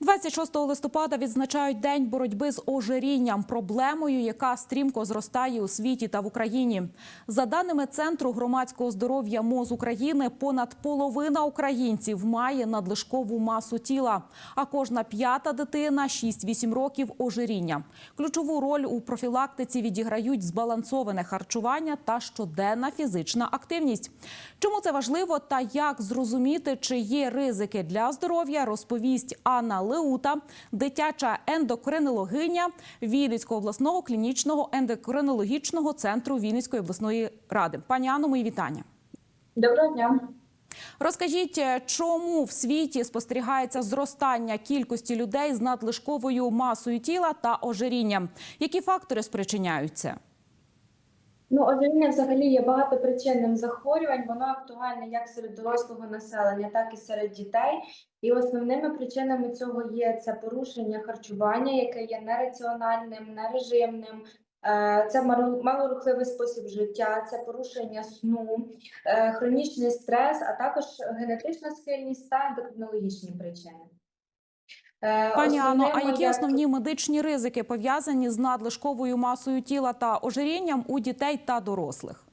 26 листопада відзначають день боротьби з ожирінням, проблемою, яка стрімко зростає у світі та в Україні. За даними центру громадського здоров'я МОЗ України, понад половина українців має надлишкову масу тіла, а кожна п'ята дитина 6-8 років ожиріння. Ключову роль у профілактиці відіграють збалансоване харчування та щоденна фізична активність. Чому це важливо та як зрозуміти, чи є ризики для здоров'я, розповість Анна Леута, дитяча ендокринологиня Вінницького обласного клінічного ендокринологічного центру Вінницької обласної ради. Пані Анно, мої вітання. Доброго дня. Розкажіть, чому в світі спостерігається зростання кількості людей з надлишковою масою тіла та ожирінням? Які фактори спричиняються? Ну, ожиріння взагалі є багатопричинним захворювань. Воно актуальне як серед дорослого населення, так і серед дітей. І основними причинами цього є це порушення харчування, яке є нераціональним, нережимним. е, Це малорухливий спосіб життя, це порушення сну, е, хронічний стрес, а також генетична схильність та ендокринологічні причини. Е, Пані Анно, а які як- основні медичні ризики пов'язані з надлишковою масою тіла та ожирінням у дітей та дорослих?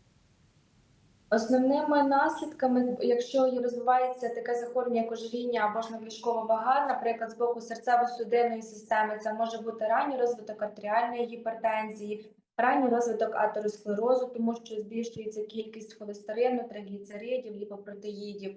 Основними наслідками, якщо розвивається таке захворювання, як ожиріння або ж надлишкова вага, наприклад, з боку серцево-судинної системи, це може бути ранній розвиток артеріальної гіпертензії, ранній розвиток атеросклерозу, тому що збільшується кількість холестерину, тригліцеридів, ліпопротеїдів.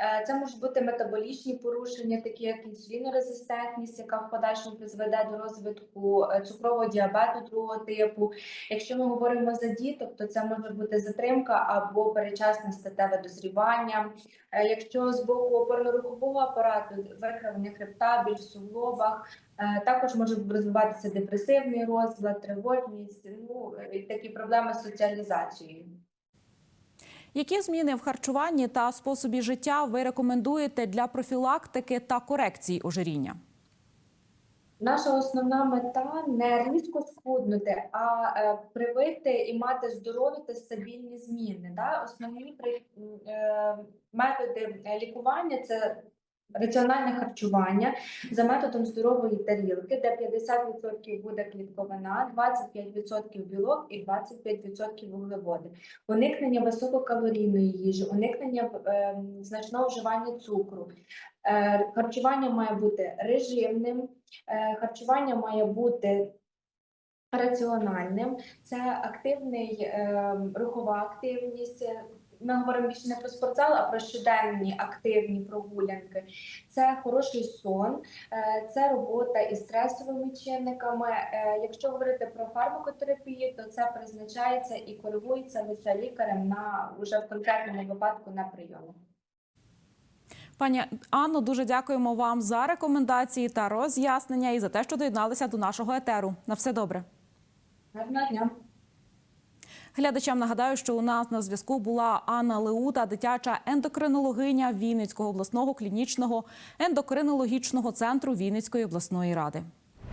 Е, Це можуть бути метаболічні порушення, такі як інсулінорезистентність, яка в подальшому призведе до розвитку е, цукрового діабету другого типу. Якщо ми говоримо за діток, то це може бути затримка або перечасне статеве дозрівання. Е, Якщо з боку опорно-рухового апарату викривлення хребта, біль в суглобах, також може розвиватися депресивний розлад, тривожність, ну і такі проблеми з соціалізацією. Які зміни в харчуванні та способі життя ви рекомендуєте для профілактики та корекції ожиріння? Наша основна мета не різко схуднути, а е, привити і мати здорові та стабільні зміни. Да? Основні е, методи лікування це раціональне харчування за методом здорової тарілки, де 50% буде клітковина, 25% білок і 25% вуглеводи. Уникнення висококалорійної їжі, уникнення е, значного вживання цукру. Е, харчування має бути режимним. Е, Харчування має бути раціональним, це активний е, рухова активність. Ми говоримо більше не про спортзал, а про щоденні активні прогулянки. Це хороший сон, е, це робота із стресовими чинниками. Е, Якщо говорити про фармакотерапію, то це призначається і коригується лише лікарем на уже в конкретному випадку на прийомі. Пані Анно, дуже дякуємо вам за рекомендації та роз'яснення і за те, що доєдналися до нашого етеру. На все добре. Гарного дня! Глядачам нагадаю, що у нас на зв'язку була Анна Леута, дитяча ендокринологиня Вінницького обласного клінічного ендокринологічного центру Вінницької обласної ради.